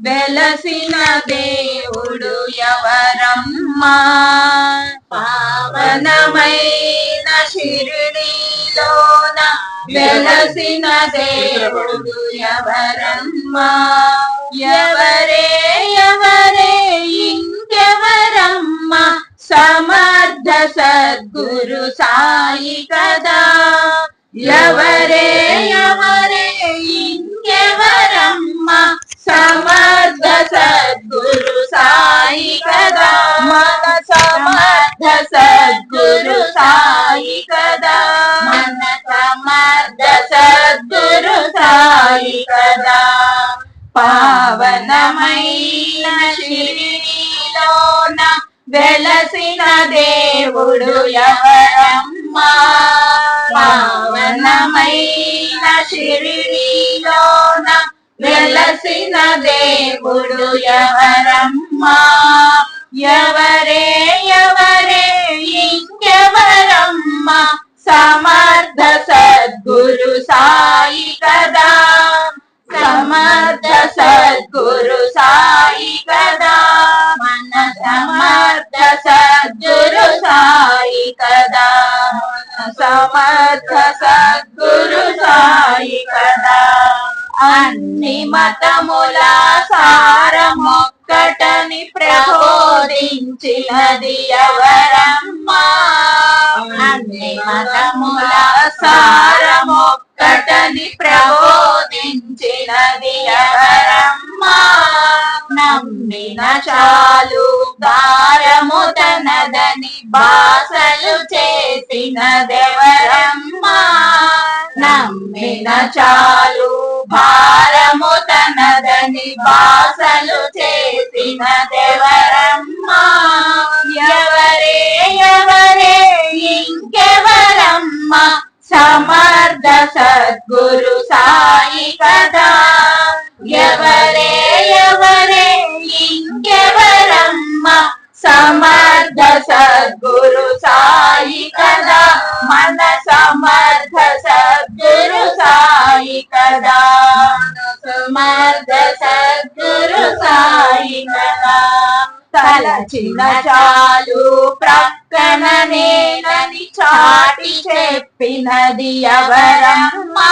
వెలసిన దేవుడు ఎవరమ్మా? పావనమైన షిరిడీలోన వెలసిన దేవుడు ఎవరమ్మా? ఎవరే ఎవరే ఇంకెవరమ్మా? సమర్థ సద్గురు సాయి కదా. ఎవరే ఎవరే సమర్థ సద్గురు సాయి కదా మన సమర్థ సద్గురు సాయి కదా మన సమర్థ సద్గురు సాయి కదా పావనమైన శిరిలోన వెలసిన దేవుడు ఎవరమ్మా పావనమైన శిరిలోన వెలసిన దేవుడు ఎవరమ్మా? ఎవరే ఎవరే ఇంకెవరమ్మా? సమర్థ సద్గురు సాయి కదా. సమర్థ సద్గురు సాయి కదా. మన సమర్థ సద్గురు సాయి కదా. సమర్థ సద్గురు సాయి కదా. అన్ని మతముల సారమొక్కటని ప్రబోధించినది ఎవరమ్మా? అన్ని మతముల సారమొక్కటని ప్రబోధించినది ఎవరమ్మా? నమ్మిన చాలు దారము తనదని బాసలు చేసినదెవరమ్మా? నమ్మిన చాలు భారము తనదని బాసలు చేసినదెవరమ్మా ఎవరే ఎవరే ఇంకెవరమ్మా? సమర్థ సద్గురు సాయి కదా. ఎవరే ఎవరే ఇంకెవరమ్మా? సమర్థ సద్గురు సాయి కదా. మన సమర్థ సద్గురు సాయి కదా. సద్గురు సాయి తలచిన చాలు ప్రక్కన నేనని చాటి చెప్పినది ఎవరమ్మా?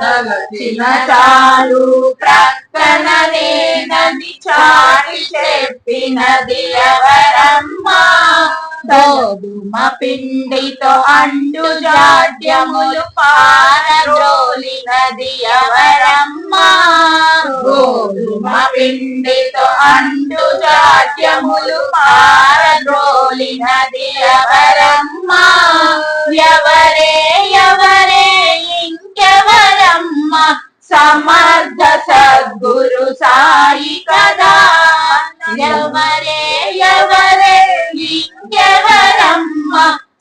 తలచిన చాలు ప్రక్కన నేనని చాటి చెప్పినది ఎవరమ్మా? గోధుమ పిండితో అండు జాడ్యములు పారద్రోలినది ఎవరమ్మా? అంటు జాత్యములు పారద్రోలినది ఎవరమ్మా ఎవరే ఎవరే ఇంకెవరమ్మ? సమర్థ సద్గురు సాయి కదా. ఎవరే ఎవరే ఇంకెవరమ్మ?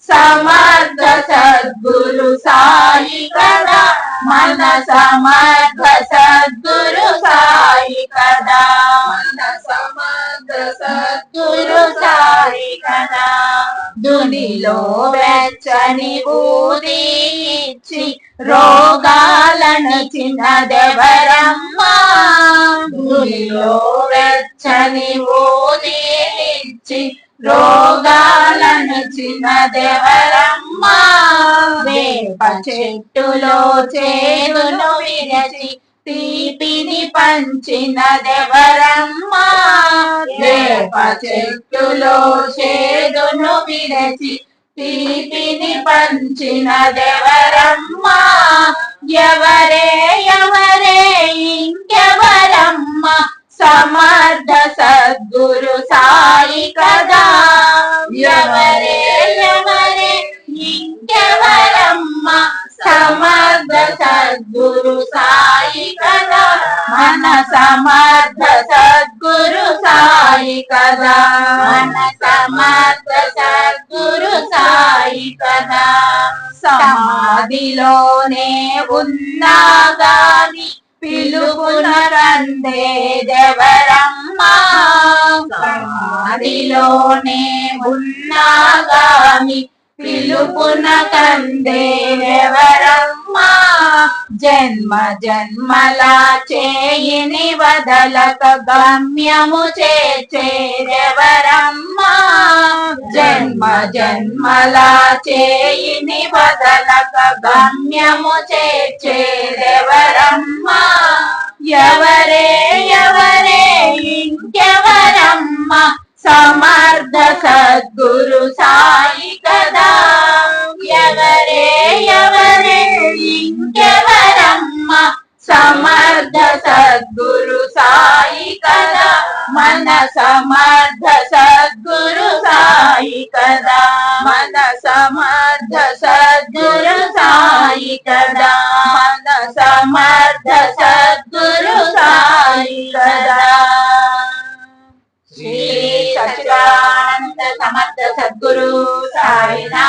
సమర్థ సద్గురు సాయి కదా. మన సమర్థ సద్గురు సాయి కదా. సమర్థ సద్గురు సాయి కదా దునిలో వెచ్చని ఊది ఇచ్చి రోగాలను చిన్నదెవరమ్మా దునిలో వెచ్చని ఊది ఇచ్చి రోగాలను చిన్నదెవరమ్మా వేప చెట్టులో చేదును విరచి తీపిని పంచినదెవరమ్మా వేప చెట్టులో చేదును విరచి తీపిని పంచినదెవరమ్మా ఎవరే ఎవరే ఇంకెవరమ్మా? సమర్థ సద్గురు సాయి కదా. ఎవరే ఎవరే ఇంకెవరమ్మా? సమర్థ సద్గురు సాయి కదా. మన సమర్థ సద్గురు సాయి కదా. మన సమర్థ సద్గురు సాయి కదా. సమాధిలోనే ఉన్నా గాని పిలుపునరందేదెవరమ్మా సమాధిలోనే ఉన్నా గాని పిలుపున కందేవరమ్మా జన్మ జన్మలా చేయిని వదలక గమ్యము చేర్చేరెవరమ్మా జన్మ జన్మలా చేయిని వదలక గమ్యము చేర్చేరెవరమ్మా ఎవరే ఎవరే ఇంకెవరమ్మ సమర్థ సద్గురు సాయి మన సమర్థ సద్గురు సాయి కదా. మన సమర్థ సద్గురు సాయి కదా. మన సమర్థ సద్గురు సాయి కదా. శ్రీ సచిదానంద సమర్థ సద్గురు సాయినా